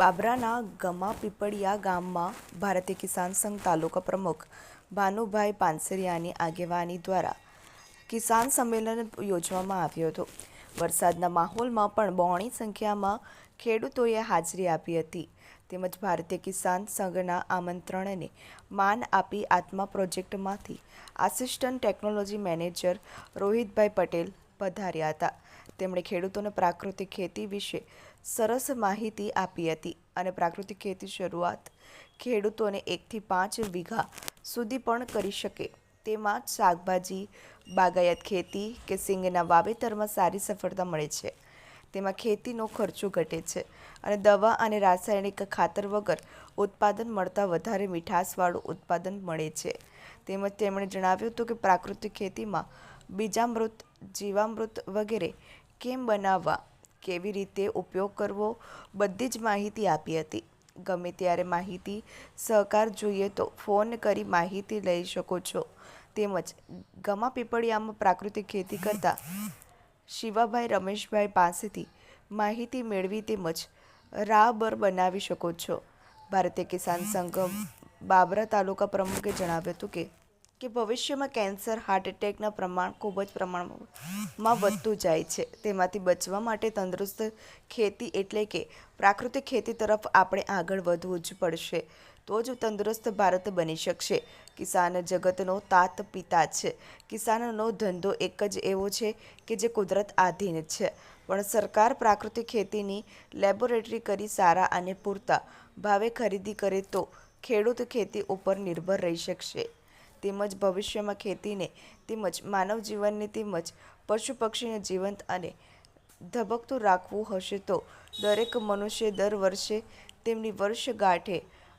બાબરાના ગમા પીપળિયા ગામમાં ભારતીય કિસાન સંઘ તાલુકા પ્રમુખ ભાનુભાઈ પાનસરિયાની આગેવાની દ્વારા કિસાન સંમેલન યોજવામાં આવ્યું હતું. વરસાદના માહોલમાં પણ બહોળી સંખ્યામાં ખેડૂતોએ હાજરી આપી હતી. તેમજ ભારતીય કિસાન સંઘના આમંત્રણને માન આપી આત્મા પ્રોજેક્ટમાંથી assistant technology manager Rohitbhai Patel પધાર્યા હતા. તેમણે ખેડૂતોને પ્રાકૃતિક ખેતી વિશે સરસ માહિતી આપી હતી અને પ્રાકૃતિક ખેતી શરૂઆત ખેડૂતોને એકથી પાંચ વીઘા સુધી પણ કરી શકે. તેમાં શાકભાજી, બાગાયત ખેતી કે સિંગના વાવેતરમાં સારી સફળતા મળે છે. તેમાં ખેતીનો ખર્ચો ઘટે છે અને દવા અને રાસાયણિક ખાતર વગર ઉત્પાદન મળતા વધારે મીઠાશવાળું ઉત્પાદન મળે છે. તેમજ તેમણે જણાવ્યું હતું કે પ્રાકૃતિક ખેતીમાં બીજામૃત, જીવામૃત વગેરે કેમ બનાવવા કેવી રીતે ઉપયોગ કરવો, બધી જ માહિતી આપી હતી. ગમે ત્યારે માહિતી સહકાર જોઈએ તો ફોન કરી માહિતી લઈ શકો છો. તેમજ ગમા પીપળિયામાં પ્રાકૃતિક ખેતી કરતા શિવાભાઈ રમેશભાઈ પાસેથી માહિતી મેળવી તેમજ રાહબર બનાવી શકો છો. ભારતીય કિસાન સંઘ બાબરા તાલુકા પ્રમુખે જણાવ્યું હતું કે કે ભવિષ્યમાં કેન્સર હાર્ટ એટેકના પ્રમાણ ખૂબ જ પ્રમાણમાં વધતું જાય છે. તેમાંથી બચવા માટે તંદુરસ્ત ખેતી એટલે કે પ્રાકૃતિક ખેતી તરફ આપણે આગળ વધવું જ પડશે. તો જ તંદુરસ્ત ભારત બની શકશે. કિસાન જગતનો તાત પિતા છે. કિસાનનો ધંધો એક જ એવો છે કે જે કુદરત આધીન છે. પણ સરકાર પ્રાકૃતિક ખેતીની લેબોરેટરી કરી સારા અને પૂરતા ભાવે ખરીદી કરે તો ખેડૂત ખેતી ઉપર નિર્ભર રહી શકશે. તેમજ ભવિષ્યમાં ખેતીને તેમજ માનવ જીવનને તેમજ પશુ પક્ષીને જીવંત અને ધબકતું રાખવું હશે તો દરેક મનુષ્ય દર વર્ષે તેમની વર્ષગાંઠે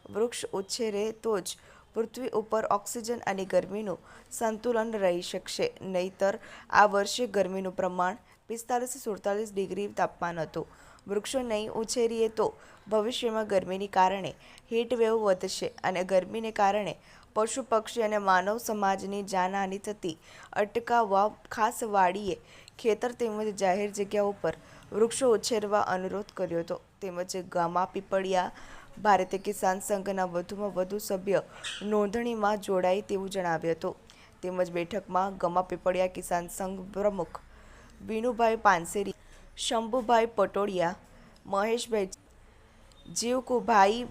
વૃક્ષ ઉછેરે તો જ પૃથ્વી ઉપર ઓક્સિજન અને ગરમીનું સંતુલન રહી શકશે. નહીતર આ વર્ષે ગરમીનું પ્રમાણ પિસ્તાલીસ સુડતાલીસ ડિગ્રી તાપમાન હતું. વૃક્ષો નહીં ઉછેરીએ તો ભવિષ્યમાં ગરમીને કારણે હીટવેવ વધશે અને ગરમીને કારણે પશુ પક્ષી અને માનવ સમાજની જાનહાનિ થતી અટકાવવા ખાસ વાડીએ ખેતર તેમજ જાહેર જગ્યાઓ ઉપર વૃક્ષો ઉછેરવા અનુરોધ કર્યો હતો. તેમજ ગામા પીપળિયા ભારતીય કિસાન સંઘના વધુમાં વધુ સભ્ય નોંધણીમાં જોડાય તેવું જણાવ્યું હતું. તેમજ બેઠકમાં ગમા પીપળિયા કિસાન સંઘ પ્રમુખ વિનુભાઈ પાનસેરી, શંભુભાઈ પટોડિયા મહેશભાઈ જીવકુભાઈ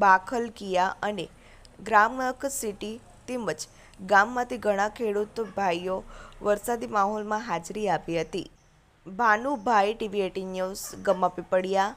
બાખલકિયા અને ગ્રામક સિટી તેમજ ગામમાંથી ઘણા ખેડૂત ભાઈઓ વરસાદી માહોલમાં હાજરી આપી હતી. Bhanubhai TV eighteen news Gama Pipaliya